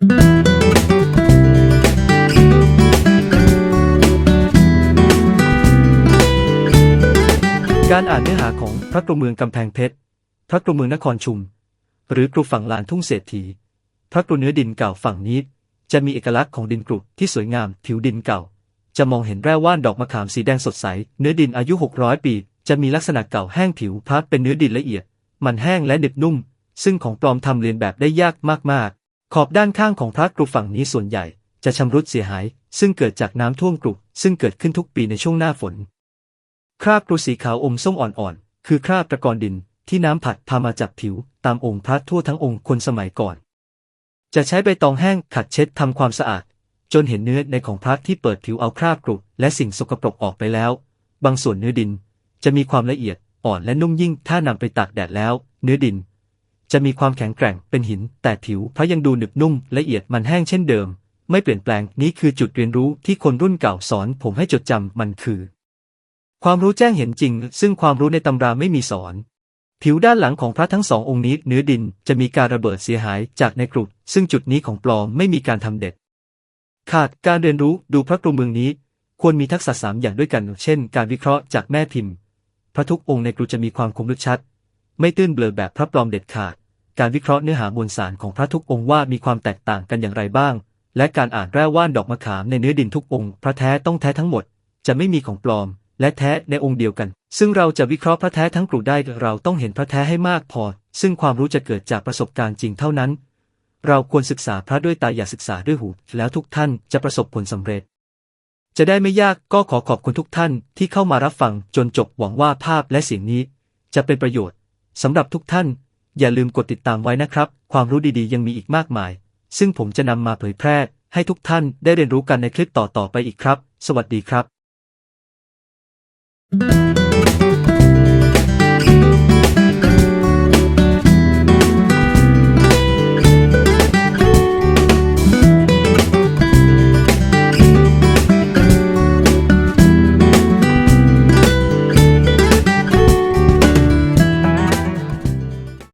การอ่านเนื้อหาของพระกรุเมืองกำแพงเพชร พระกรุเมืองนครชุม หรือกรุฝั่งลานทุ่งเศรษฐี พระกรุเนื้อดินเก่าฝั่งนี้ จะมีเอกลักษณ์ของดินกรุที่สวยงามผิวดินเก่า จะมองเห็นแร่ว่านดอกมะขามสีแดงสดใส เนื้อดินอายุ 600 ปี จะมีลักษณะเก่าแห้งผิวพับเป็นเนื้อดินละเอียด มันแห้งและหนึบนุ่ม ซึ่งของปลอมทำเลียนแบบได้ยากมากๆ ขอบด้านข้างของพระกรุฝั่งนี้ส่วนใหญ่จะชำรุดเสียหาย ซึ่งเกิดจากน้ำท่วมกรุซึ่งเกิดขึ้นทุกปีในช่วงหน้าฝน คราบกรูสีขาวอมส้มอ่อนๆ คือคราบตะกอนดินที่น้ำผัดพามาจากผิว ตามองค์พระทั่วทั้งองค์คนสมัยก่อน จะใช้ใบตองแห้งขัดเช็ดทำความสะอาด จนเห็นเนื้อในของพระที่เปิดผิวเอาคราบกรุและสิ่งสกปรกออกไปแล้ว บางส่วนเนื้อดินจะมีความละเอียดอ่อนและนุ่มยิ่งถ้านำไปตากแดดแล้ว เนื้อดิน จะมีความแข็งแกร่งเป็นหิน แต่ผิวพระยังดูหนึบนุ่มละเอียดมันแห้งเช่นเดิม ไม่เปลี่ยนแปลงนี้คือจุดเรียนรู้ที่คนรุ่นเก่าสอนผมให้จดจำมันคือ ความรู้แจ้งเห็นจริง ซึ่งความรู้ในตำราไม่มีสอน ผิวด้านหลังของพระทั้งสององค์นี้เนื้อดินจะมีการระเบิดเสียหายจากในกรุดซึ่งจุดนี้ของปลอมไม่มีการทำเด็ด ขาดการเรียนรู้ดูพระกรุเมืองนี้ ควรมีทักษะสามอย่างด้วยกัน เช่น การวิเคราะห์จากแม่พิมพ์ พระทุกองค์ในกรุจะมีความคมลึกชัดไม่ตื้นเบลอแบบพระปลอมเด็ดขาด การวิเคราะห์เนื้อหามวลสารของพระทุกองค์ว่ามีความแตกต่างกันอย่างไรบ้าง และการอ่านแร่ว่านดอกมะขามในเนื้อดินทุกองค์พระแท้ต้องแท้ทั้งหมด จะไม่มีของปลอม และแท้ในองค์เดียวกัน ซึ่งเราจะวิเคราะห์พระแท้ทั้งกรุได้เราต้องเห็นพระแท้ให้มากพอ ซึ่งความรู้จะเกิดจากประสบการณ์จริงเท่านั้น เราควรศึกษาพระด้วยตาอย่าศึกษาด้วยหู แล้วทุกท่านจะประสบผลสำเร็จจะได้ไม่ยากก็ขอขอบคุณทุกท่านที่เข้ามารับฟังจนจบหวังว่าภาพและเสียงนี้ จะเป็นประโยชน์สำหรับทุกท่าน อย่าลืมกดติดตามไว้นะครับ ความรู้ดีๆ ยังมีอีกมากมาย ซึ่งผมจะนำมาเผยแพร่ให้ทุกท่านได้เรียนรู้กันในคลิปต่อๆไปอีกครับ สวัสดีครับ